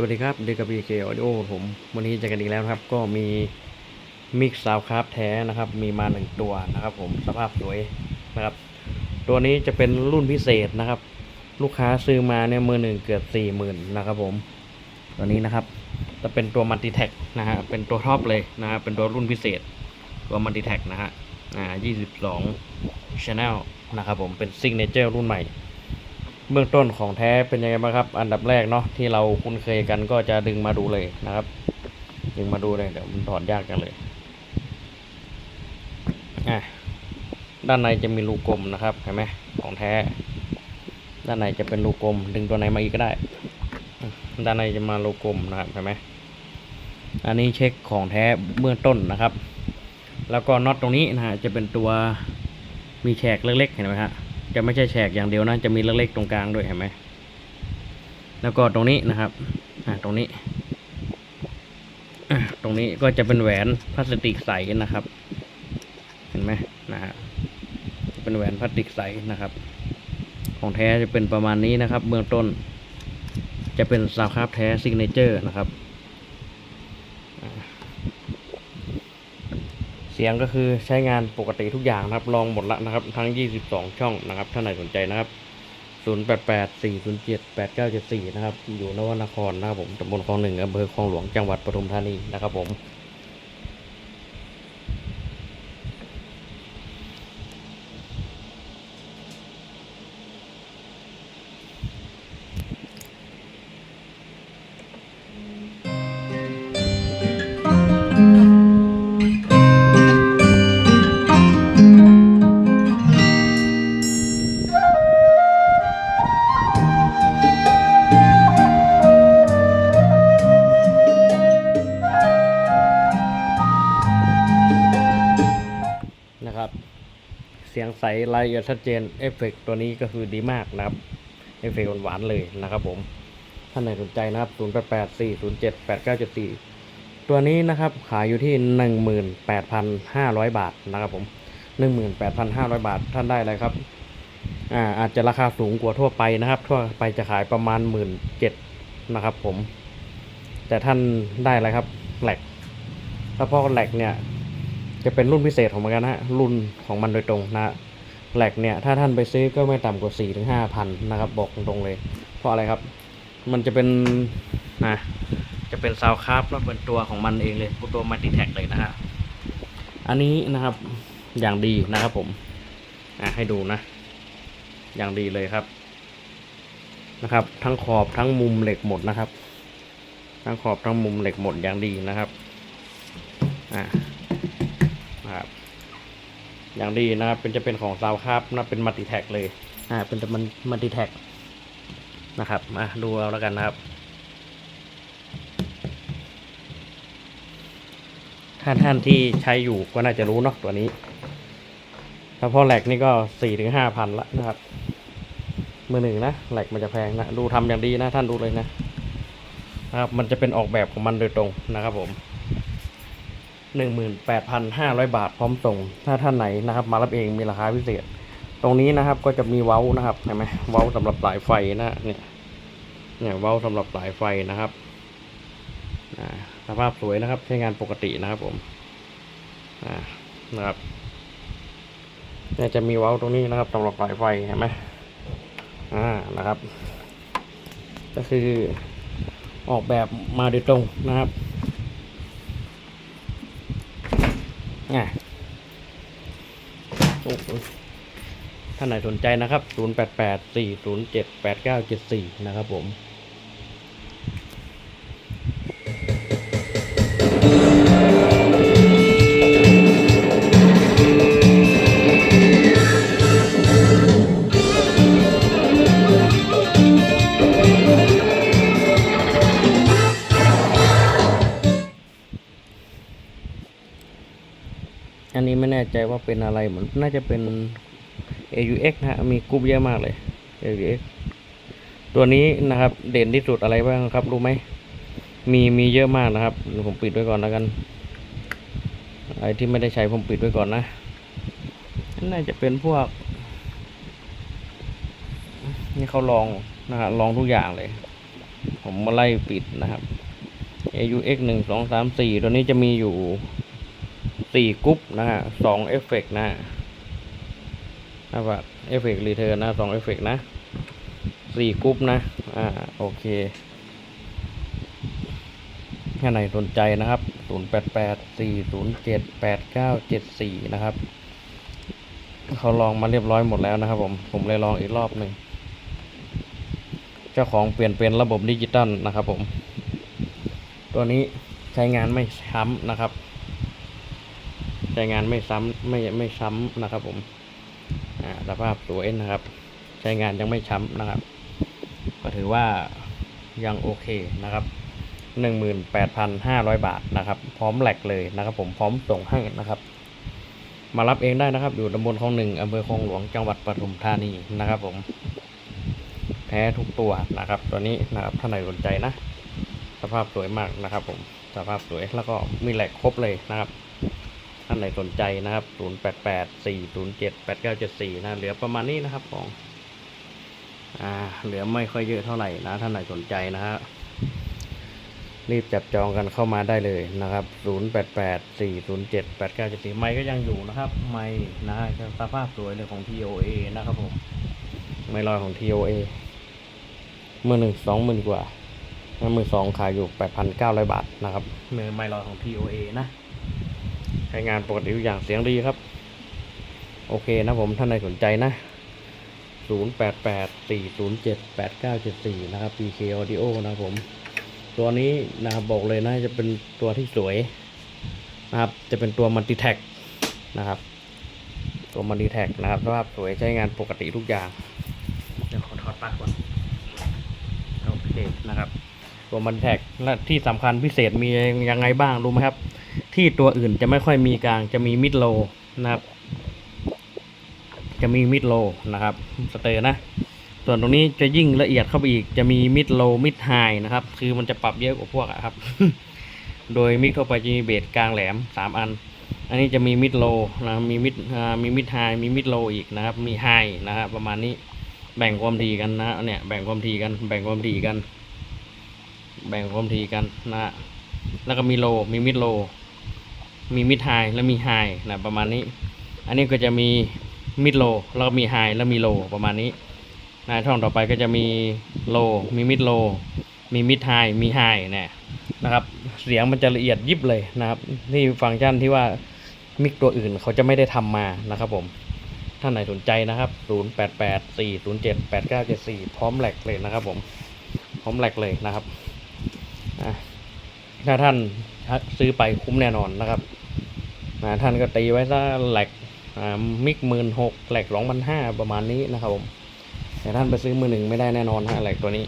สวัสดีครับเดกับ BK Audio ผมวันนี้เจอกันอีกแล้วครับ ก็มีมิกซ์ซาวคราฟแท้นะครับ มีมาหนึ่งตัวนะครับ ผมสภาพสวยนะครับ ตัวนี้จะเป็นรุ่นพิเศษนะครับ ลูกค้าซื้อมาเนี่ยมือหนึ่งเกือบสี่หมื่นนะครับ ผม ตัวนี้นะครับ จะเป็นตัวมัลติแท็กนะฮะเป็นตัวท็อปเลยนะฮะเป็นตัวรุ่นพิเศษ ตัวมัลติแท็กนะฮะอ่า22 Channel นะครับ ผมเป็นซิงเนเจอร์รุ่นใหม่ เบื้องต้นของแท้เป็นยังไงบ้างครับ อันดับแรกเนาะที่เราคุ้นเคยกันก็จะดึงมาดูเลยนะครับ ดึงมาดูเลยเดี๋ยวมันถอดยากกันเลยอะด้านในจะมีรูกลมนะครับเห็นไหมของแท้ ด้านในจะเป็นรูกลม ดึงตัวไหนมาอีกก็ได้ ด้านในจะมารูกลมนะครับเห็นไหมอันนี้เช็คของแท้เบื้องต้นนะครับ แล้วก็น็อตตรงนี้นะฮะจะเป็นตัวมีแฉกเล็กๆเห็นไหมฮะ จะไม่ใช่แฉกอย่างเดียวนะ จะมีเล็กๆตรงกลางด้วยเห็นไหมแล้วก็ตรงนี้นะครับอ่าตรงนี้ตรงนี้ก็จะเป็นแหวนพลาสติกใสนะครับ เห็นไหมนะฮะเป็นแหวนพลาสติกใสนะครับ ของแท้จะเป็นประมาณนี้นะครับ เบื้องต้น จะเป็นซาวคราฟแท้ซิกเนเจอร์นะครับ เสียงก็คือใช้งานปกติทุกอย่างนะครับ ลองหมดละนะครับ ทั้ง 22 ช่องนะครับถ้าไหนสนใจนะครับ 088 407 8974 นะครับ อยู่นวนครนะครับผมตำบลคลองหนึ่งอำเภอคลองหลวงจังหวัดปทุมธานีนะครับผม ใสรายละเอียดชัดเจนเอฟเฟกต์ตัวนี้ก็คือดีมากนะครับเอฟเฟกต์หวานๆเลยนะครับผมท่านไหนสนใจนะครับ 088 407 8974 ตัวนี้นะครับขายอยู่ที่ 18,500 บาทนะครับผม18,500 บาทท่านได้เลยครับอ่าอาจจะราคาสูงกว่าทั่วไปนะครับ ทั่วไปจะขายประมาณ 17,000นะครับผม แต่ท่านได้อะไรครับแหลกถ้าพอแหลกเนี่ย จะเป็นรุ่นพิเศษของมันกันะฮะรุ่นของมันโดยตรงนะแหลกเนี่ยถ้าท่านไปซื้อก็ไม่ต่ำกว่า4ี่ถึงห้าพันนะครับบอกตรงๆเลย เพราะอะไรครับ มันจะเป็นนะจะเป็นซาวคราฟแล้วเป็นตัวของมันเองเลยตัวมัลติแท็กเลยนะฮะอันนี้นะครับอย่างดีนะครับผมอะให้ดูนะ อย่างดีเลยครับนะครับ ทั้งขอบทั้งมุมเหล็กหมดนะครับ ทั้งขอบทั้งมุมเหล็กหมดอย่างดีนะครับอ่านะ อย่างดีนะครับ เป็นจะเป็นของซาวครับนะเป็นมัลติแท็กเลย อ่า เป็นมันมัลติแท็กนะครับ มาดูเอาแล้วกันนะครับ ท่านท่านที่ใช้อยู่ก็น่าจะรู้เนาะตัวนี้ถ้าพอแหลกนี่ก็สี่ถึงห้าพันละนะครับมือหนึ่งนะแหลกมันจะแพงนะ ดูทำอย่างดีนะท่านดูเลยนะนะครับ มันจะเป็นออกแบบของมันโดยตรงนะครับผม หนึ่งหมื่นแปดพันห้าร้อยบาทพร้อมส่ง ถ้าท่านไหนนะครับ มารับเองมีราคาพิเศษ ตรงนี้นะครับก็จะมีเว้านะครับเห็นไหมเว้าสำหรับสายไฟนะเนี่ยเนี่ยเว้าสำหรับสายไฟนะครับสภาพสวยนะครับ ใช้งานปกตินะครับผมนะครับเนี่ยจะมีเว้าตรงนี้นะครับสำหรับสายไฟเห็นไหมอ่านะครับ ก็คือออกแบบมาโดยตรงนะครับ อะโอ้ท่านไหนสนใจนะครับ 088 407 8974 นะครับผม ว่าเป็นอะไรเหมือนน่าจะเป็น AUX นะฮะมีกรุ๊ปเยอะมากเลย AUX ตัวนี้นะครับ เด่นที่สุดอะไรบ้างครับ รู้ไหมมีมีเยอะมากนะครับผมปิดไว้ก่อนแล้วกันไอ้ที่ไม่ได้ใช้ผมปิดไว้ก่อนนะน่าจะเป็นพวก นี่เขาลองนะฮะลองทุกอย่างเลย ผมมาไล่ปิดนะครับ AUX หนึ่งสองสามสี่ตัวนี้จะมีอยู่ สี่กรุ๊ปนะฮะสองเอฟเฟกนะฮะนะครับเอฟเฟกรีเทิร์นนะสองเอฟเฟกนะสี่กรุ๊ปนะ อ่า โอเคถ้าไหนสนใจนะครับศูนย์แปดแปดสี่ศูนย์เจ็ดแปดเก้าเจ็ดสี่นะครับ เขาลองมาเรียบร้อยหมดแล้วนะครับผม ผมเลยลองอีกรอบหนึ่ง เจ้าของเปลี่ยนเป็นระบบดิจิตอลนะครับผม ตัวนี้ใช้งานไม่ซ้ำนะครับ ช้งานไม่ซ้ำไม่ไม่ซ้ำนะครับ ผมสภาพสวยนะครับ ใช้งานยังไม่ช้ำนะครับ ก็ถือว่ายังโอเคนะครับ18,500 บาทนะครับ พร้อมแหลกเลยนะครับ ผมพร้อมส่งให้นะครับ มารับเองได้นะครับ อยู่ตำบลคลองหนึ่งอำเภอคลองหลวงจังหวัดปทุมธานีนะครับ ผมแท้ทุกตัวนะครับ ตัวนี้นะครับถ้านไหนสนใจนะ สภาพสวยมากนะครับ ผมสภาพสวยแล้วก็มีแหลกครบเลยนะครับ ท่านไหนสนใจนะครับ 0 8 8 4 0 7 8 9 7 4 นะเหลือประมาณนี้นะครับของอ่าเหลือไม่ค่อยเยอะเท่าไหร่นะ ท่านไหนสนใจนะฮะรีบจับจองกันเข้ามาได้เลยนะครับ 0 8 8 4 0 7 8 9 7 4 ไม่ก็ยังอยู่นะครับ ไม่นะฮะสภาพสวยเลยของ TOA นะครับผม ไม่ลอยของ TOA เมื่อหนึ่งสองหมื่นกว่าเมื่อสองขายอยู่แปดพันเก้าร้อยบาทนะครับเมื่อไม่ลอยของ TOA นะ ใช้งานปกติทุกอย่างเสียงดีครับ โอเคนะผมท่านใดสนใจนะ 0 8 8 4 0 7 8 9 7 4 นะครับ PK Audio นะครับผม ตัวนี้นะครับบอกเลยนะจะเป็นตัวที่สวยนะครับ จะเป็นตัว Multi Tag นะครับตัว Multi Tag นะครับสภาพสวยใช้งานปกติทุกอย่างเดี๋ยวขอถอดปลั๊กก่อนโอเคนะครับตัวมันแท็กและที่สำคัญพิเศษมียังไงบ้างรู้ไหมครับ ที่ตัวอื่นจะไม่ค่อยมีกลางจะมีมิดโลนะครับ จะมีมิดโลนะครับสเตอร์นะ ส่วนตรงนี้จะยิ่งละเอียดเข้าไปอีก จะมีมิดโลมิดไฮนะครับ คือมันจะปรับเยอะกว่าพวกอะครับ โดยมิดเข้าไปจะมีเบสกลางแหลมสามอัน อันนี้จะมีมิดโลนะมีมิดมีมิดไฮมีมิดโลอีกนะครับ มีไฮนะครับประมาณนี้แบ่งความถี่กันนะเนี่ยแบ่งความถี่กันแบ่งความถี่กัน แบ่งความถี่กันนะแล้วก็มีโลมีมิดโล มีมิดไฮแล้วมีไฮนะประมาณนี้ อันนี้ก็จะมีมิดโลแล้วก็มีไฮแล้วมีโลประมาณนี้นะช่องต่อไปก็จะมีโลมีมิดโลมีมิดไฮมีไฮเนี่ยนะครับ เสียงมันจะละเอียดยิบเลยนะครับที่ฟังก์ชันที่ว่ามิกตัวอื่นเขาจะไม่ได้ทำมานะครับผมท่านไหนสนใจนะครับ 0 8 8 4 0 7 8 9 7 4 พร้อมแหลกเลยนะครับผม พร้อมแหลกเลยนะครับ ถ้าท่านซื้อไปคุ้มแน่นอนนะครับ ท่านก็ตีไว้ซะแหลกมิกหมื่นหกแหลกสองพันห้าประมาณนี้นะครับผมแต่ท่านไปซื้อมือหนึ่งไม่ได้แน่นอนฮะแหลกตัวนี้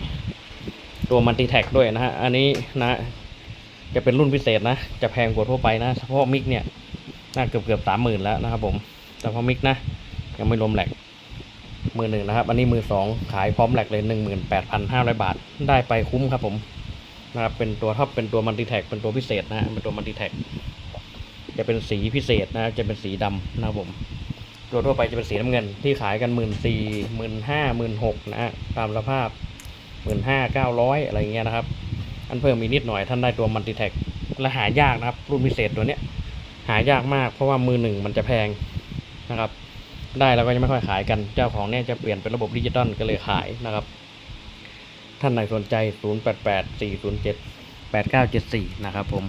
ตัวมันติแท็กด้วยนะฮะอันนี้นะจะเป็นรุ่นพิเศษนะ จะแพงกว่าทั่วไปนะเฉพาะมิกเนี่ยน่าเกือบเกือบสามหมื่นแล้วนะครับผมเฉพาะมิกนะ ยังไม่รวมแหลกมือหนึ่งนะครับ อันนี้มือสองขายพร้อมแหลกเลยหนึ่งหมื่นแปดพันห้าร้อยบาทได้ไปคุ้มครับผมนะครับเป็นตัวท็อปเป็นตัวมัลติแท็กเป็นตัวพิเศษนะฮะเป็นตัวมัลติแท็ก จะเป็นสีพิเศษนะจะเป็นสีดำนะครับผมตัวทั่วไปจะเป็นสีน้ำเงินที่ขายกันหมื่นสี่หมื่นห้าหมื่นหกนะฮะตามสภาพหมื่นห้าเก้าร้อยอะไรเงี้ยนะครับ อันเพิ่มมีนิดหน่อยท่านได้ตัวมัลติแท็กและหายากนะครับ รุ่นพิเศษตัวเนี้ย หายากมากเพราะว่ามือหนึ่งมันจะแพงนะครับ ได้แล้วก็ยังไม่ค่อยขายกันเจ้าของเนี่ยจะเปลี่ยนเป็นระบบดิจิตอลก็เลยขายนะครับ ท่านไหนสนใจ 0 8 8 4 0 7 8 9 7 4 นะครับผม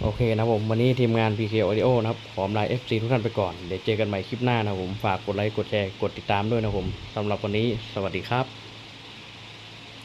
โอ เคนะครับผม วันนี้ทีมงาน PK Audio นะครับ ขอมลาย FC ทุกท่านไปก่อน เดี๋ยวเจอกันใหม่คลิปหน้านะครับผม ฝากกดไลค์ กดแชร์ กดติดตามด้วยนะครับผมสำหรับวันนี้ สวัสดีครับ